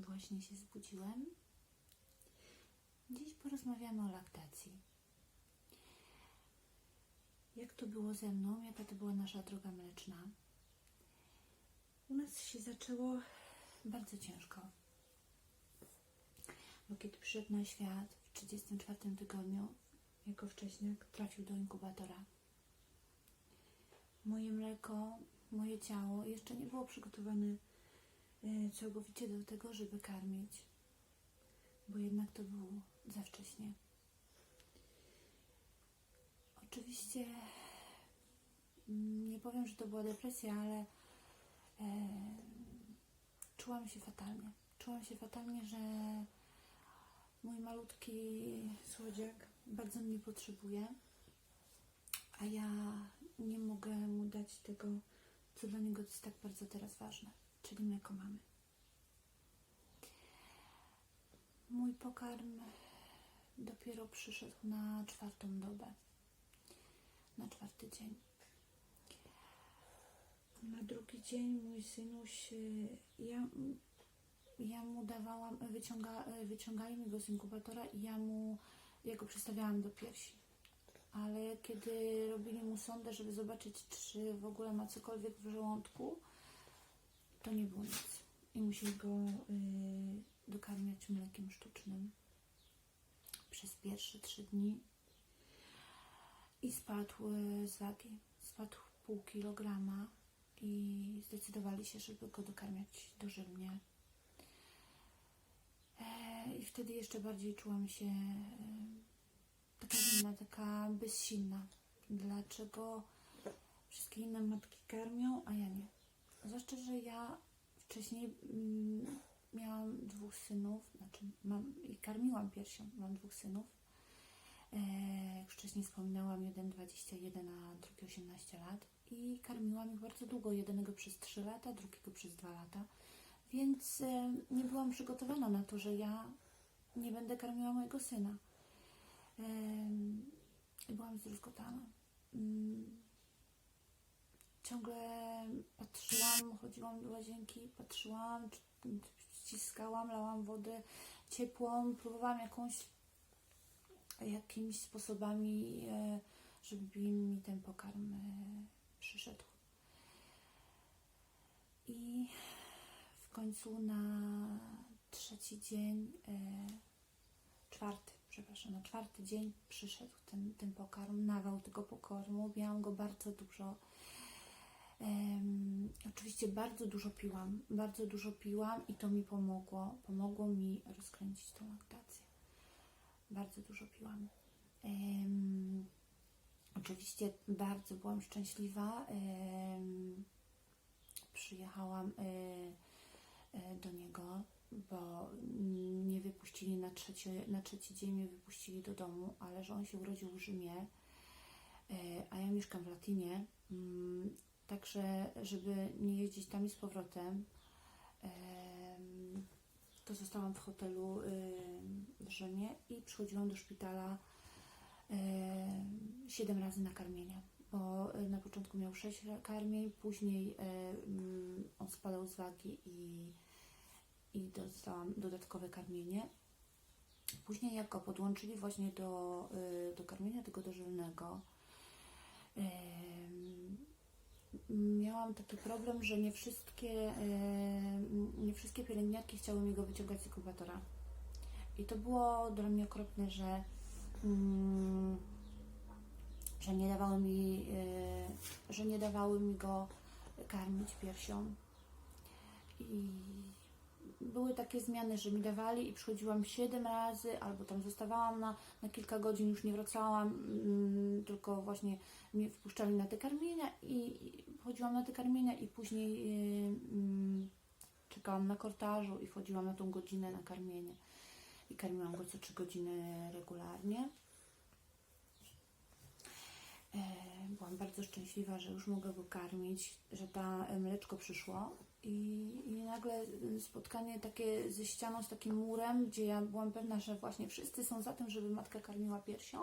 Właśnie się zbudziłem. Dziś porozmawiamy o laktacji. Jak to było ze mną? Jaka to była nasza droga mleczna? U nas się zaczęło bardzo ciężko. Bo kiedy przyszedł na świat w 34 tygodniu, jako wcześniak, trafił do inkubatora. Moje mleko, moje ciało jeszcze nie było przygotowane całkowicie do tego, żeby karmić, bo jednak to było za wcześnie. Oczywiście mm, nie powiem, że to była depresja, ale e, czułam się fatalnie. Czułam się fatalnie, że mój malutki słodziak bardzo mnie potrzebuje, a ja nie mogę mu dać tego, co dla niego jest tak bardzo teraz ważne, czyli mleko mamy. Mój pokarm dopiero przyszedł na czwartą dobę, na czwarty dzień. Na drugi dzień mój synuś, y, ja, ja mu dawałam, wyciąga, wyciągali mi go z inkubatora i ja mu, ja go przystawiałam do piersi. Ale kiedy robili mu sondę, żeby zobaczyć, czy w ogóle ma cokolwiek w żołądku, to nie było nic. I musieli go y, dokarmiać mlekiem sztucznym przez pierwsze trzy dni. I spadł y, z wagi. Spadł pół kilograma i zdecydowali się, żeby go dokarmiać dożylnie. E, I wtedy jeszcze bardziej czułam się e, taka winna, taka bezsilna. Dlaczego wszystkie inne matki karmią, a ja nie? Zwłaszcza, że ja wcześniej mm, miałam dwóch synów, znaczy mam i karmiłam piersią, mam dwóch synów. E, jak już wcześniej wspominałam, jeden 21, a drugi 18 lat i karmiłam ich bardzo długo, jednego przez 3 lata, drugiego przez 2 lata. Więc e, nie byłam przygotowana na to, że ja nie będę karmiła mojego syna. E, byłam zdruzgotana. Mm. Ciągle patrzyłam, chodziłam do łazienki, patrzyłam, ściskałam, lałam wodę ciepłą, próbowałam jakąś, jakimiś sposobami, e, żeby mi ten pokarm e, przyszedł. I w końcu na trzeci dzień, e, czwarty, przepraszam, na czwarty dzień przyszedł ten, ten pokarm, nawał tego pokarmu. Miałam go bardzo dużo. Oczywiście bardzo dużo piłam, bardzo dużo piłam i to mi pomogło. Pomogło mi rozkręcić tą laktację. Bardzo dużo piłam. Em, oczywiście bardzo byłam szczęśliwa. Em, przyjechałam e, e, do niego, bo nie wypuścili na, trzecie, na trzeci dzień, mnie wypuścili do domu, ale że on się urodził w Rzymie, e, a ja mieszkam w Latinie, mm, także żeby nie jeździć tam i z powrotem, em, to zostałam w hotelu w Rzymie i przychodziłam do szpitala em, siedem razy na karmienie, bo y, na początku miał sześć ra- karmień, później e, mm, on spadał z wagi i, i dostałam dodatkowe karmienie. Później jak go podłączyli właśnie do, y, do karmienia tego dożylnego, miałam taki problem, że nie wszystkie, em, nie wszystkie pielęgniarki chciały mi go wyciągać z inkubatora. I to było dla mnie okropne, że, mm, że nie dawały mi, e, że nie dawały mi go karmić piersią. Były takie zmiany, że mi dawali i przychodziłam 7 razy, albo tam zostawałam na, na kilka godzin, już nie wracałam, mm, tylko właśnie mnie wpuszczali na te karmienia i, i chodziłam na te karmienia i później y, mm, czekałam na kortażu i wchodziłam na tą godzinę na karmienie. I karmiłam go co 3 godziny regularnie. E, Byłam bardzo szczęśliwa, że już mogę go karmić, że ta e, mleczko przyszło. I, i nagle y, spotkanie takie ze ścianą, z takim murem, gdzie ja byłam pewna, że właśnie wszyscy są za tym, żeby matka karmiła piersią,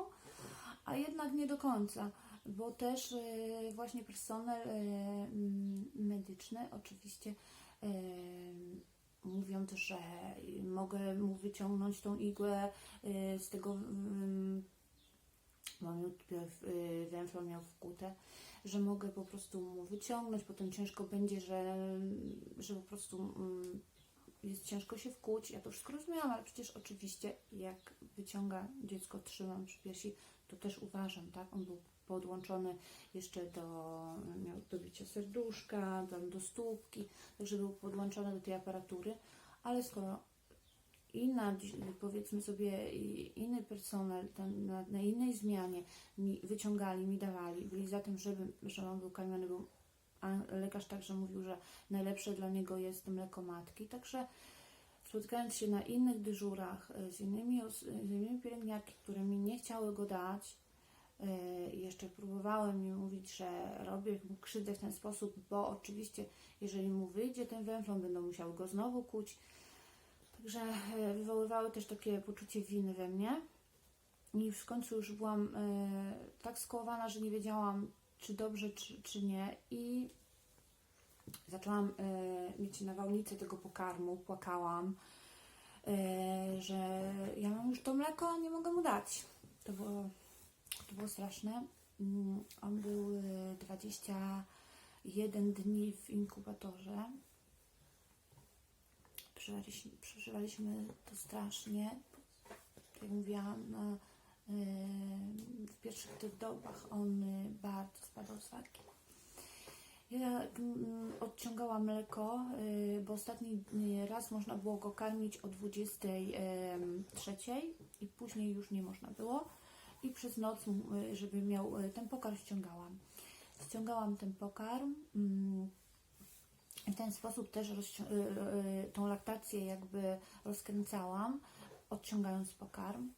a jednak nie do końca, bo też e, właśnie personel mm, medyczny oczywiście mówiąc, że mogę mu wyciągnąć tą igłę y, z tego, miał najpierw y, węflą miał wkute, że mogę po prostu mu wyciągnąć, potem ciężko będzie, że, że po prostu mm, jest ciężko się wkuć. Ja to wszystko rozumiałam, ale przecież oczywiście jak wyciąga dziecko, trzymam przy piersi, to też uważam, tak? On był podłączony jeszcze do, miał do bicia serduszka, tam do stópki, także był podłączony do tej aparatury, ale skoro inna, powiedzmy sobie, i- inny personel tam na, na innej zmianie mi wyciągali, mi dawali, byli za tym, żeby, że on był karmiony, a lekarz także mówił, że najlepsze dla niego jest mleko matki, także spotykając się na innych dyżurach e, z innymi, z innymi pielęgniarki, które mi nie chciały go dać, e, i jeszcze próbowałem mi mówić, że robię mu krzywdę w ten sposób, bo oczywiście jeżeli mu wyjdzie ten węflon, będą musiały go znowu kuć. Także e, wywoływały też takie poczucie winy we mnie. I w końcu już byłam e, tak skołowana, że nie wiedziałam, czy dobrze, czy, czy nie. I zaczęłam e, mieć nawałnicę tego pokarmu, płakałam, że ja mam już to mleko, a nie mogę mu dać. To było, to było straszne. Mm, On był e, 21 dni w inkubatorze. Przeżywaliśmy, przeżywaliśmy to strasznie. Tak jak mówiłam, na, e, w pierwszych tych dobach on e, bardzo spadał z wagi. Ja mm, odciągałam mleko, y, bo ostatni y, raz można było go karmić o 23 i później już nie można było. I przez noc, y, żeby miał y, ten pokarm, ściągałam. Ściągałam ten pokarm. mm, W ten sposób też y, y, tą laktację jakby rozkręcałam, odciągając pokarm.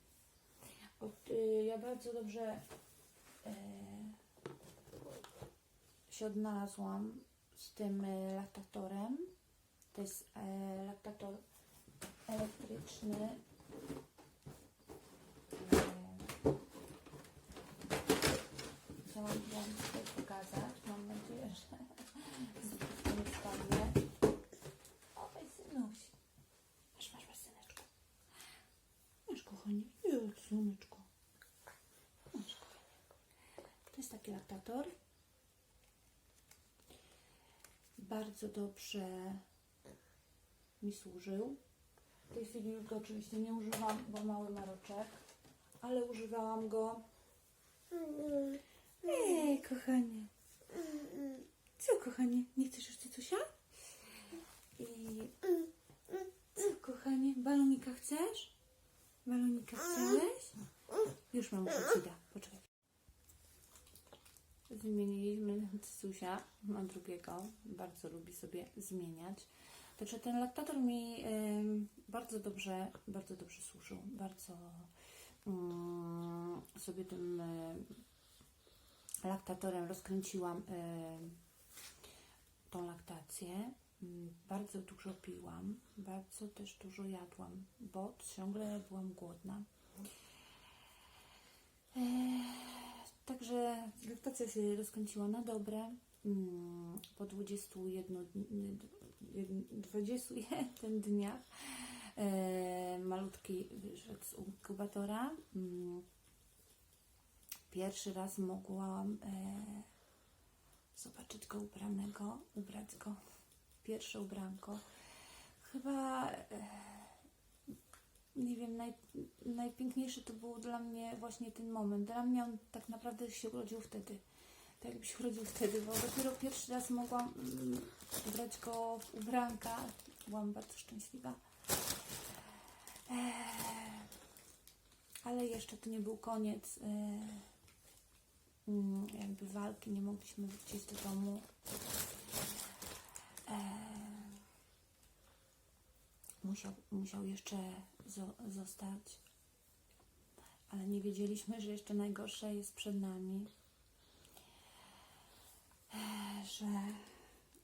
Od, y, ja bardzo dobrze y, się odnalazłam z tym e, laktatorem. To jest e, laktator elektryczny. E, Chciałam Wam tutaj pokazać. Mam nadzieję, że nie spadnie. Oj, synuś. Masz, masz, masz, syneczku. Masz, kochanie. Nie, słoneczko. Masz, kochanie. To jest taki laktator bardzo dobrze mi służył. W tej chwili już go oczywiście nie używam, bo mały maroczek, ale używałam go. Ej, kochanie. Co, kochanie? Nie chcesz już cycusia? I co, kochanie? Balonika chcesz? Balonika chciałeś? Już mamusia ci. Poczekaj. Zmieniliśmy Cycusia na drugiego. Bardzo lubi sobie zmieniać. Także ten laktator mi bardzo dobrze, bardzo dobrze służył. Bardzo mm, sobie tym em, laktatorem rozkręciłam em, tą laktację. Mm, Bardzo dużo piłam, bardzo też dużo jadłam, bo ciągle byłam głodna. Eee, Także laktacja się rozkręciła na dobre. Mm, Po 21, dni- 21 dniach e, malutki wyszedł z inkubatora. Mm, Pierwszy raz mogłam e, zobaczyć go ubranego, ubrać go. Pierwsze ubranko. Chyba e, nie wiem, naj, najpiękniejszy to był dla mnie właśnie ten moment. Dla mnie on tak naprawdę się urodził wtedy. Tak jakby się urodził wtedy, bo dopiero pierwszy raz mogłam mm, ubrać go w ubranka. Byłam bardzo szczęśliwa. Eee, ale jeszcze to nie był koniec mm, jakby walki. Nie mogliśmy wrócić do domu. Eee, musiał, musiał jeszcze zo- zostać, ale nie wiedzieliśmy, że jeszcze najgorsze jest przed nami. E, Że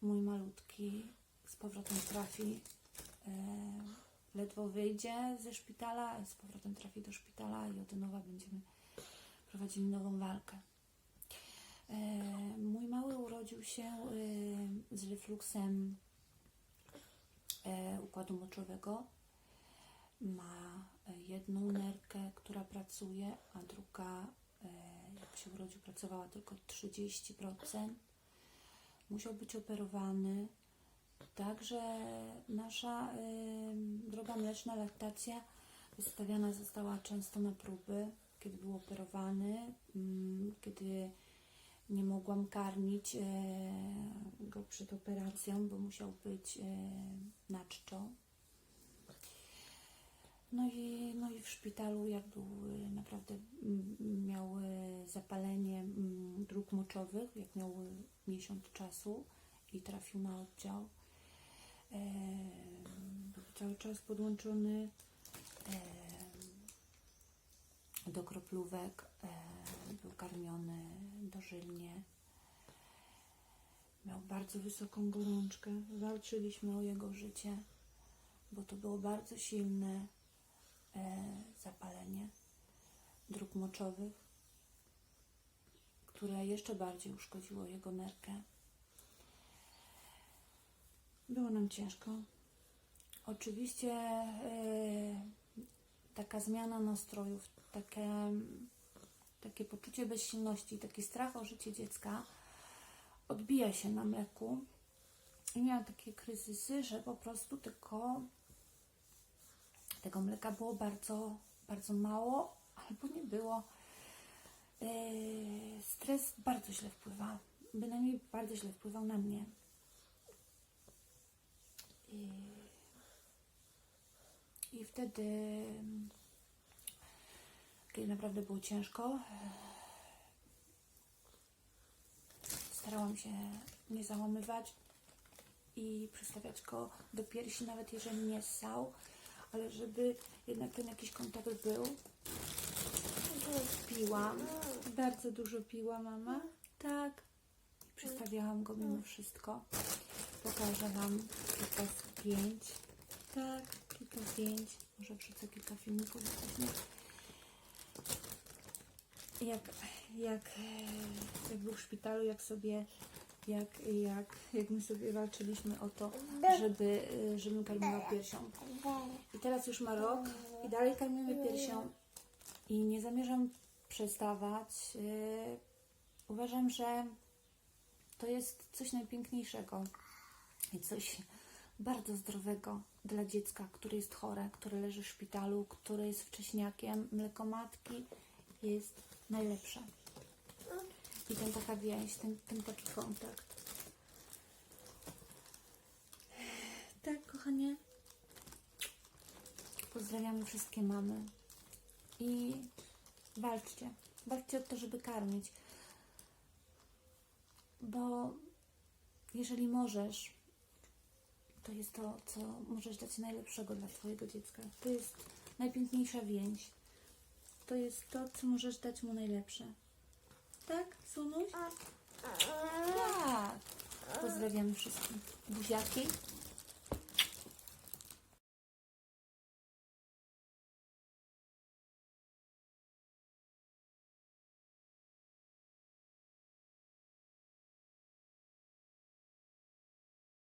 mój malutki z powrotem trafi, e, ledwo wyjdzie ze szpitala, z powrotem trafi do szpitala i od nowa będziemy prowadzili nową walkę. E, Mój mały urodził się e, z refluksem e, układu moczowego. Ma jedną nerkę, która pracuje, a druga, jak się urodził, pracowała tylko 30%. Musiał być operowany. Także nasza droga mleczna, laktacja wystawiana została często na próby, kiedy był operowany, mm, kiedy nie mogłam karmić e, go przed operacją, bo musiał być e, na czczo. No i, no i w szpitalu, jak był e, naprawdę, miał zapalenie dróg moczowych, jak miał miesiąc czasu i trafił na oddział. Był cały czas podłączony do kroplówek, e, był karmiony dożylnie. Miał bardzo wysoką gorączkę. Walczyliśmy o jego życie, bo to było bardzo silne e, zapalenie dróg moczowych, które jeszcze bardziej uszkodziło jego nerkę. Było nam ciężko. Oczywiście e, taka zmiana nastrojów, takie, takie poczucie bezsilności, taki strach o życie dziecka odbija się na mleku. I miałam takie kryzysy, że po prostu tylko tego mleka było bardzo, bardzo mało, albo nie było. E, stres bardzo źle wpływa, bynajmniej bardzo źle wpływał na mnie. I, i wtedy, mm, kiedy naprawdę było ciężko, starałam się nie załamywać i przystawiać go do piersi, nawet jeżeli nie ssał, ale żeby jednak ten jakiś kontakt był. Piłam, bardzo dużo piła mama, tak. Przystawiałam go mimo wszystko. Pokażę Wam kilka zdjęć. Tak, kilka zdjęć. Może wrzucę kilka filmików. Jak, jak, jak był w szpitalu, jak sobie, jak, jak, jak my sobie walczyliśmy o to, żeby, żebym karmiła piersią. I teraz już ma rok i dalej karmimy piersią i nie zamierzam przestawać. E, Uważam, że to jest coś najpiękniejszego i coś bardzo zdrowego dla dziecka, które jest chore, które leży w szpitalu, które jest wcześniakiem. Mleko matki jest najlepsze. I ten taka więź, ten, ten taki kontakt. Tak, kochanie. Pozdrawiamy wszystkie mamy. I walczcie. Walczcie o to, żeby karmić. Bo jeżeli możesz, to jest to, co możesz dać najlepszego dla Twojego dziecka. To jest najpiękniejsza więź. To jest to, co możesz dać mu najlepsze. Tak, Sunuś? Tak. Pozdrawiamy wszystkich. Buziaki.